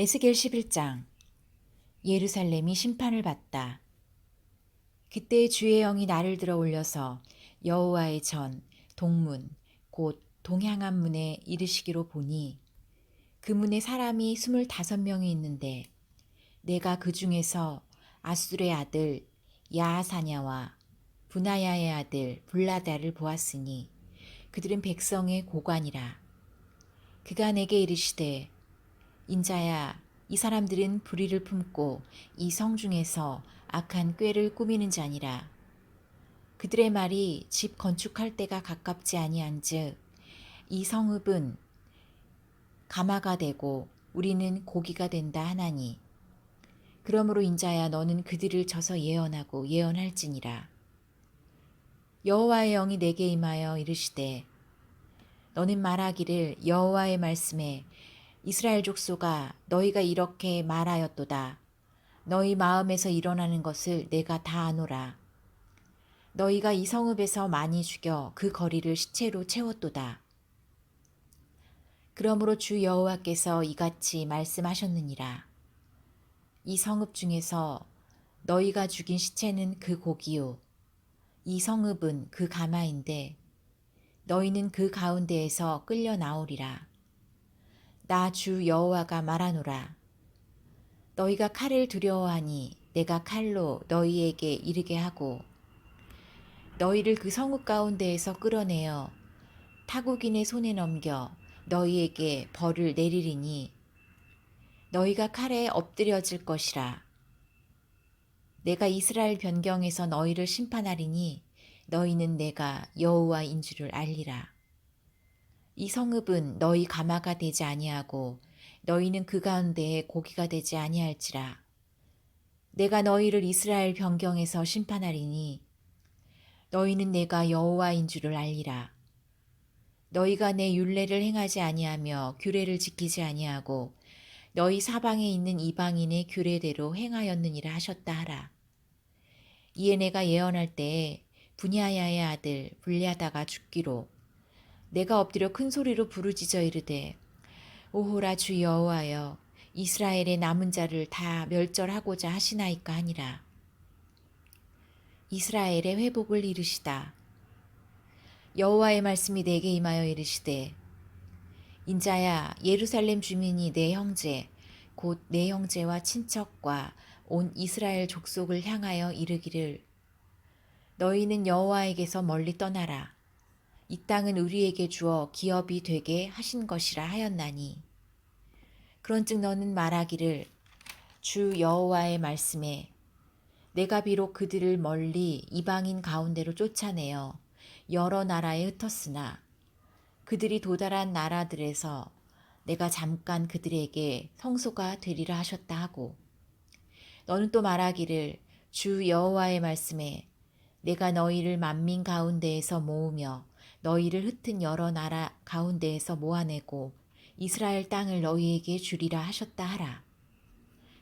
에스겔 11장 예루살렘이 심판을 받다. 그때 주의 영이 나를 들어 올려서 여호와의 전 동문 곧 동향한 문에 이르시기로 보니 그 문에 사람이 스물다섯 명이 있는데 내가 그 중에서 아술의 아들 야하사냐와 분하야의 아들 블라다를 보았으니 그들은 백성의 고관이라 그가 내게 이르시되 인자야, 이 사람들은 불의를 품고 이 성 중에서 악한 꾀를 꾸미는 자니라. 그들의 말이 집 건축할 때가 가깝지 아니한즉 이 성읍은 가마가 되고 우리는 고기가 된다 하나니 그러므로 인자야 너는 그들을 쳐서 예언하고 예언할지니라. 여호와의 영이 내게 임하여 이르시되 너는 말하기를 여호와의 말씀에 이스라엘 족속아 너희가 이렇게 말하였도다. 너희 마음에서 일어나는 것을 내가 다 아노라. 너희가 이 성읍에서 많이 죽여 그 거리를 시체로 채웠도다. 그러므로 주 여호와께서 이같이 말씀하셨느니라. 이 성읍 중에서 너희가 죽인 시체는 그 고기요. 이 성읍은 그 가마인데 너희는 그 가운데에서 끌려 나오리라. 나 주 여호와가 말하노라. 너희가 칼을 두려워하니 내가 칼로 너희에게 이르게 하고 너희를 그 성읍 가운데에서 끌어내어 타국인의 손에 넘겨 너희에게 벌을 내리리니 너희가 칼에 엎드려질 것이라. 내가 이스라엘 변경에서 너희를 심판하리니 너희는 내가 여호와인 줄을 알리라. 이 성읍은 너희 가마가 되지 아니하고 너희는 그 가운데에 고기가 되지 아니할지라. 내가 너희를 이스라엘 변경에서 심판하리니 너희는 내가 여호와인 줄을 알리라. 너희가 내 율례를 행하지 아니하며 규례를 지키지 아니하고 너희 사방에 있는 이방인의 규례대로 행하였느니라 하셨다 하라. 이에 내가 예언할 때에 분야야의 아들 불리하다가 죽기로 내가 엎드려 큰 소리로 부르짖어 이르되 오호라 주 여호와여 이스라엘의 남은 자를 다 멸절하고자 하시나이까 하니라. 이스라엘의 회복을 이르시다. 여호와의 말씀이 내게 임하여 이르시되 인자야 예루살렘 주민이 내 형제 곧 내 형제와 친척과 온 이스라엘 족속을 향하여 이르기를 너희는 여호와에게서 멀리 떠나라 이 땅은 우리에게 주어 기업이 되게 하신 것이라 하였나니. 그런즉 너는 말하기를 주 여호와의 말씀에 내가 비록 그들을 멀리 이방인 가운데로 쫓아내어 여러 나라에 흩었으나 그들이 도달한 나라들에서 내가 잠깐 그들에게 성소가 되리라 하셨다 하고 너는 또 말하기를 주 여호와의 말씀에 내가 너희를 만민 가운데에서 모으며 너희를 흩은 여러 나라 가운데에서 모아내고 이스라엘 땅을 너희에게 주리라 하셨다 하라.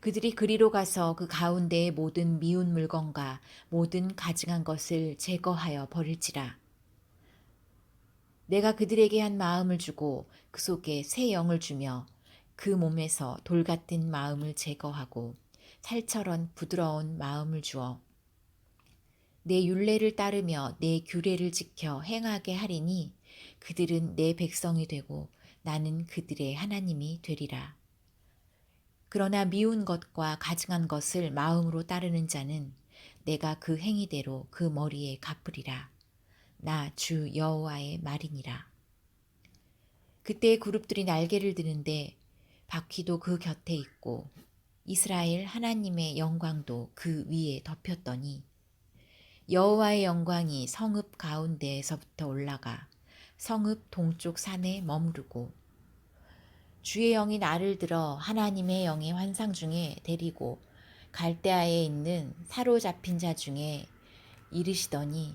그들이 그리로 가서 그 가운데의 모든 미운 물건과 모든 가증한 것을 제거하여 버릴지라. 내가 그들에게 한 마음을 주고 그 속에 새 영을 주며 그 몸에서 돌 같은 마음을 제거하고 살처럼 부드러운 마음을 주어 내 율례를 따르며 내 규례를 지켜 행하게 하리니 그들은 내 백성이 되고 나는 그들의 하나님이 되리라. 그러나 미운 것과 가증한 것을 마음으로 따르는 자는 내가 그 행위대로 그 머리에 갚으리라. 나 주 여호와의 말이니라. 그때 그룹들이 날개를 드는데 바퀴도 그 곁에 있고 이스라엘 하나님의 영광도 그 위에 덮였더니 여호와의 영광이 성읍 가운데에서부터 올라가 성읍 동쪽 산에 머무르고 주의 영이 나를 들어 하나님의 영의 환상 중에 데리고 갈대아에 있는 사로잡힌 자 중에 이르시더니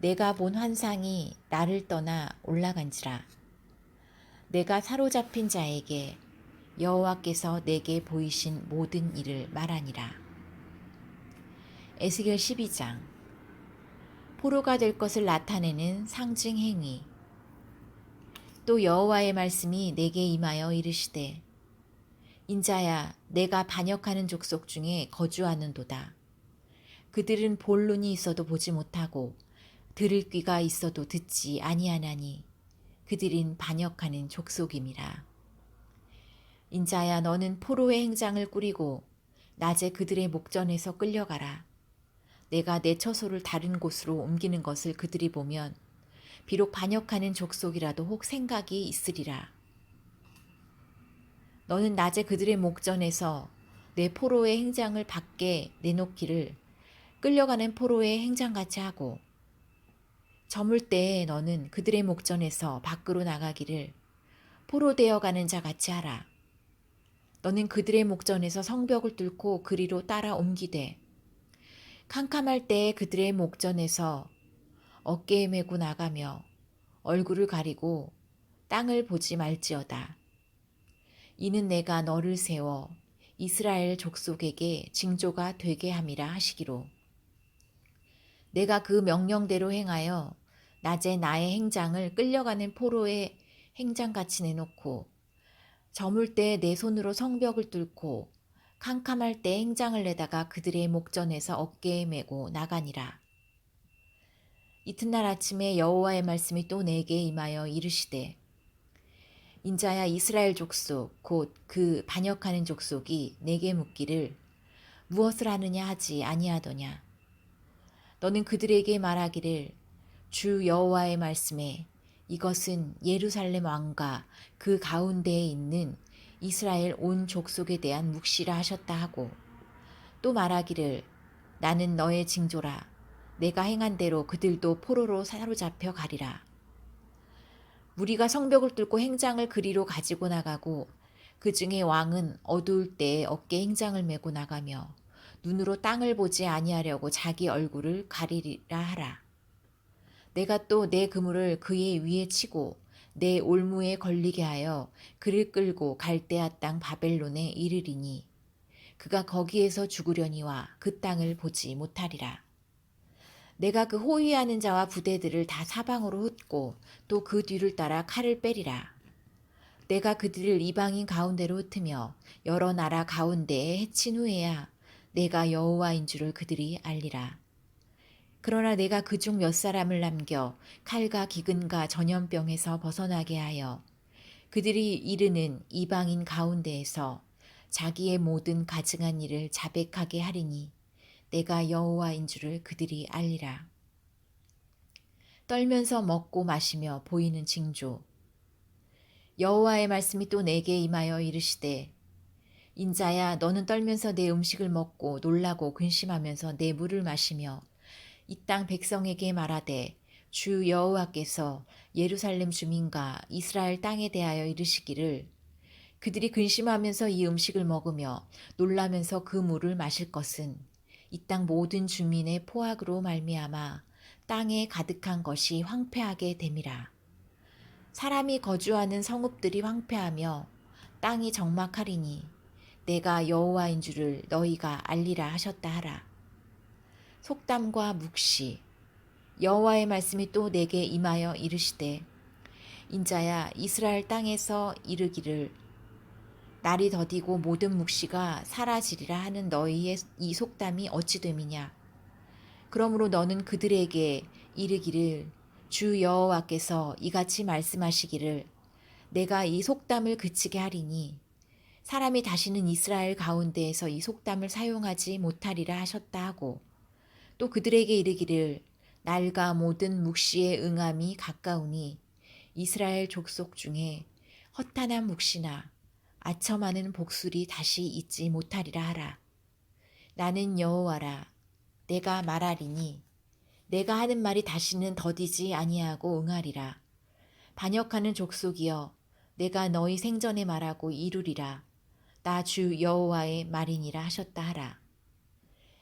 내가 본 환상이 나를 떠나 올라간지라 내가 사로잡힌 자에게 여호와께서 내게 보이신 모든 일을 말하니라. 에스겔 12장 포로가 될 것을 나타내는 상징 행위 또 여호와의 말씀이 내게 임하여 이르시되 인자야 내가 반역하는 족속 중에 거주하는도다. 그들은 볼 눈이 있어도 보지 못하고 들을 귀가 있어도 듣지 아니하나니 그들은 반역하는 족속임이라. 인자야 너는 포로의 행장을 꾸리고 낮에 그들의 목전에서 끌려가라. 내가 내 처소를 다른 곳으로 옮기는 것을 그들이 보면 비록 반역하는 족속이라도 혹 생각이 있으리라. 너는 낮에 그들의 목전에서 내 포로의 행장을 밖에 내놓기를 끌려가는 포로의 행장같이 하고 저물 때에 너는 그들의 목전에서 밖으로 나가기를 포로 되어가는 자 같이 하라. 너는 그들의 목전에서 성벽을 뚫고 그리로 따라 옮기되 캄캄할 때에 그들의 목전에서 어깨에 메고 나가며 얼굴을 가리고 땅을 보지 말지어다. 이는 내가 너를 세워 이스라엘 족속에게 징조가 되게 함이라 하시기로. 내가 그 명령대로 행하여 낮에 나의 행장을 끌려가는 포로의 행장같이 내놓고 저물 때 내 손으로 성벽을 뚫고 캄캄할 때 행장을 내다가 그들의 목전에서 어깨에 메고 나가니라. 이튿날 아침에 여호와의 말씀이 또 내게 임하여 이르시되 인자야 이스라엘 족속 곧 그 반역하는 족속이 내게 묻기를 무엇을 하느냐 하지 아니하더냐 너는 그들에게 말하기를 주 여호와의 말씀에 이것은 예루살렘 왕과 그 가운데에 있는 이스라엘 온 족속에 대한 묵시라 하셨다 하고 또 말하기를 나는 너의 징조라 내가 행한 대로 그들도 포로로 사로잡혀 가리라. 무리가 성벽을 뚫고 행장을 그리로 가지고 나가고 그 중에 왕은 어두울 때에 어깨 행장을 메고 나가며 눈으로 땅을 보지 아니하려고 자기 얼굴을 가리리라 하라. 내가 또 내 그물을 그의 위에 치고 내 올무에 걸리게 하여 그를 끌고 갈대아 땅 바벨론에 이르리니 그가 거기에서 죽으려니와 그 땅을 보지 못하리라. 내가 그 호위하는 자와 부대들을 다 사방으로 흩고 또 그 뒤를 따라 칼을 빼리라. 내가 그들을 이방인 가운데로 흩으며 여러 나라 가운데에 해친 후에야 내가 여호와인 줄을 그들이 알리라. 그러나 내가 그중 몇 사람을 남겨 칼과 기근과 전염병에서 벗어나게 하여 그들이 이르는 이방인 가운데에서 자기의 모든 가증한 일을 자백하게 하리니 내가 여호와인 줄을 그들이 알리라. 떨면서 먹고 마시며 보이는 징조. 여호와의 말씀이 또 내게 임하여 이르시되 인자야 너는 떨면서 내 음식을 먹고 놀라고 근심하면서 내 물을 마시며 이 땅 백성에게 말하되 주 여호와께서 예루살렘 주민과 이스라엘 땅에 대하여 이르시기를 그들이 근심하면서 이 음식을 먹으며 놀라면서 그 물을 마실 것은 이 땅 모든 주민의 포악으로 말미암아 땅에 가득한 것이 황폐하게 됨이라. 사람이 거주하는 성읍들이 황폐하며 땅이 적막하리니 내가 여호와인 줄을 너희가 알리라 하셨다 하라. 속담과 묵시. 여호와의 말씀이 또 내게 임하여 이르시되 인자야 이스라엘 땅에서 이르기를 날이 더디고 모든 묵시가 사라지리라 하는 너희의 이 속담이 어찌 됨이냐? 그러므로 너는 그들에게 이르기를 주 여호와께서 이같이 말씀하시기를 내가 이 속담을 그치게 하리니 사람이 다시는 이스라엘 가운데에서 이 속담을 사용하지 못하리라 하셨다 하고 또 그들에게 이르기를 날과 모든 묵시의 응함이 가까우니 이스라엘 족속 중에 허탄한 묵시나 아첨하는 복술이 다시 있지 못하리라 하라. 나는 여호와라. 내가 말하리니 내가 하는 말이 다시는 더디지 아니하고 응하리라. 반역하는 족속이여 내가 너희 생전에 말하고 이루리라. 나 주 여호와의 말이니라 하셨다 하라.